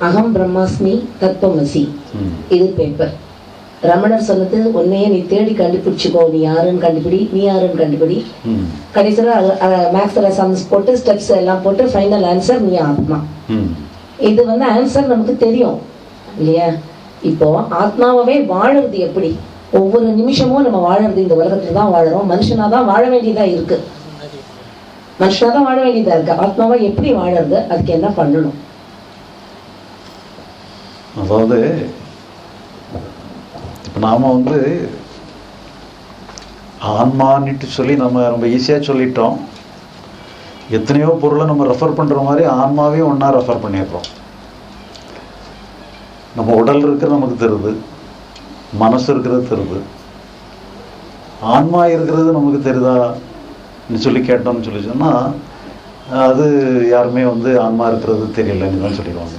அகம் பிரம்மாஸ்மி தத்துவமசி. ம். இது பேப்பர் ரமணர் சொன்னது உன்னையே நீ தேடி கண்டுபிடிச்சிக்கோ. நீ யாருன்னு கண்டுபிடி நீ யாருன்னு கண்டுபிடி. கடைசியில் மேக்ஸில் சம்ஸ் போட்டு ஸ்டெப்ஸ் எல்லாம் போட்டு ஃபைனல் ஆன்சர் நீ ஆத்மா. இது வந்து ஆன்சர் நமக்கு தெரியும் இல்லையா? இப்போ ஆத்மாவே வாழறது எப்படி? ஒவ்வொரு நிமிஷமும் நம்ம வாழறது இந்த உலகத்துல தான் வாழறோம். மனுஷனா தான் வாழ வேண்டியதா இருக்கு. மனுஷனா தான் வாழ வேண்டியதா இருக்கு. ஆத்மாவா எப்படி வாழறது? அதுக்கு என்ன பண்ணணும்? அதாவது இப்போ நாம் வந்து ஆன்மான்னுட்டு சொல்லி நம்ம ரொம்ப ஈஸியாக சொல்லிட்டோம். எத்தனையோ பொருளை நம்ம ரெஃபர் பண்ணுற மாதிரி ஆன்மாவையும் ஒன்றா ரெஃபர் பண்ணிடுறோம். நம்ம உடல் இருக்கிறது நமக்கு தெரியுது மனசு இருக்கிறது தருது ஆன்மா இருக்கிறது நமக்கு தெரியுதான்னு சொல்லி கேட்டோம்னு சொல்லி சொன்னால் அது யாருமே வந்து ஆன்மா இருக்கிறது தெரியலன்னு தான் சொல்லிடுவாங்க.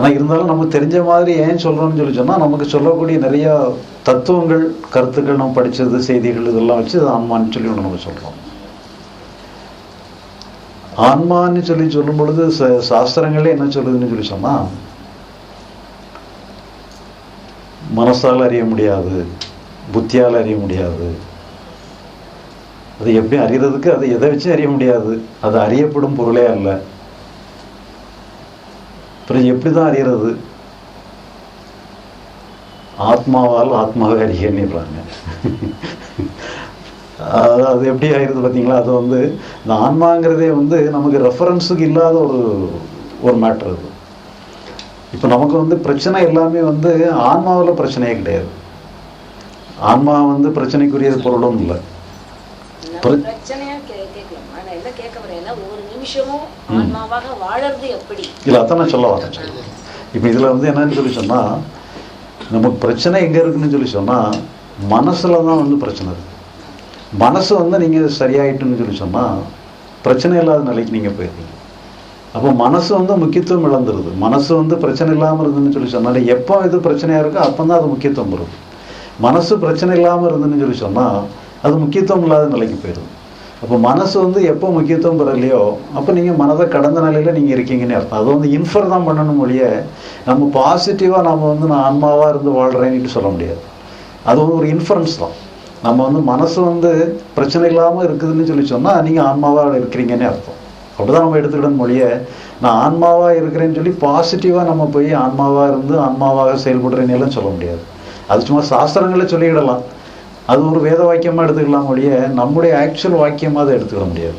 ஆனால் இருந்தாலும் நமக்கு தெரிஞ்ச மாதிரி ஏன் சொல்கிறோம்னு சொல்லி சொன்னால் நமக்கு சொல்லக்கூடிய நிறைய தத்துவங்கள் கருத்துக்கள் நம்ம படித்தது செய்திகள் இதெல்லாம் வச்சு ஆன்மான்னு சொல்லி ஒன்று நம்ம சொல்கிறோம் ஆன்மான்னு சொல்லி சொல்லும் பொழுது சாஸ்திரங்களே என்ன சொல்லுதுன்னு சொல்லி சொன்னால் மனசால் அறிய முடியாது புத்தியால் அறிய முடியாது. அது எப்படி அறியறதுக்கு அது எதை வச்சு அறிய முடியாது? அது அறியப்படும் பொருளே அல்ல. அப்புறம் எப்படி தான் அறியறது ஆத்மாவால் ஆத்மாவை அறியன்னுறாங்க அது அது எப்படி ஆயிருது பார்த்தீங்களா? அது வந்து இந்த ஆன்மாங்கிறதே வந்து நமக்கு ரெஃபரன்ஸுக்கு இல்லாத ஒரு ஒரு மேட்ரு அது. இப்போ நமக்கு வந்து பிரச்சனை எல்லாமே வந்து ஆன்மாவில் பிரச்சனையே கிடையாது. ஆன்மா வந்து பிரச்சனைக்குரிய பொருளும் இல்லை. இல்லை அதான் நான் சொல்ல வரேன் இப்போ இதில் வந்து என்னன்னு சொல்லி சொன்னால் நமக்கு பிரச்சனை எங்கே இருக்குன்னு சொல்லி சொன்னால் மனசில் தான் வந்து பிரச்சனை இருக்குது மனசு வந்து நீங்கள் சரியாயிட்டுன்னு சொல்லி சொன்னால் பிரச்சனை இல்லாத நிலைக்கு நீங்கள் போயிருக்கீங்க. அப்போ மனசு வந்து முக்கியத்துவம் இழந்துருது. மனசு வந்து பிரச்சனை இல்லாமல் இருந்துன்னு சொல்லி சொன்னால் எப்போ இது பிரச்சனையாக இருக்கோ அப்போ தான் அது முக்கியத்துவம் வருது மனசு பிரச்சனை இல்லாமல் இருந்துன்னு சொல்லி சொன்னால் அது முக்கியத்துவம் இல்லாத நிலைக்கு போயிடும். அப்போ மனசு வந்து எப்போ முக்கியத்துவம் பெறலையோ அப்போ நீங்கள் மனதை கடந்த நிலையில் நீங்கள் இருக்கீங்கன்னு அர்த்தம். அது வந்து இன்ஃபர் தான் பண்ணணும் மொழிய நம்ம பாசிட்டிவாக நம்ம வந்து நான் ஆன்மாவாக இருந்து வாழ்கிறேன்னு சொல்ல முடியாது. அது ஒரு இன்ஃபரன்ஸ் தான். நம்ம வந்து மனசு வந்து பிரச்சனை இல்லாமல் இருக்குதுன்னு சொல்லி சொன்னால் நீங்கள் ஆன்மாவாக இருக்கிறீங்கன்னு அர்த்தம். அப்படிதான் நம்ம எடுத்துக்கிடணும் மொழிய நான் ஆன்மாவாக இருக்கிறேன்னு சொல்லி பாசிட்டிவாக நம்ம போய் ஆன்மாவாக இருந்து ஆன்மாவாக செயல்படுறேன்னு எல்லாம் சொல்ல முடியாது. அது சும்மா சாஸ்திரங்களை சொல்லிக்கிடலாம். அது ஒரு வேத வாக்கியமாக எடுத்துக்கலாம் ஒழிய நம்முடைய ஆக்சுவல் வாக்கியமாக அதை எடுத்துக்கிட முடியாது.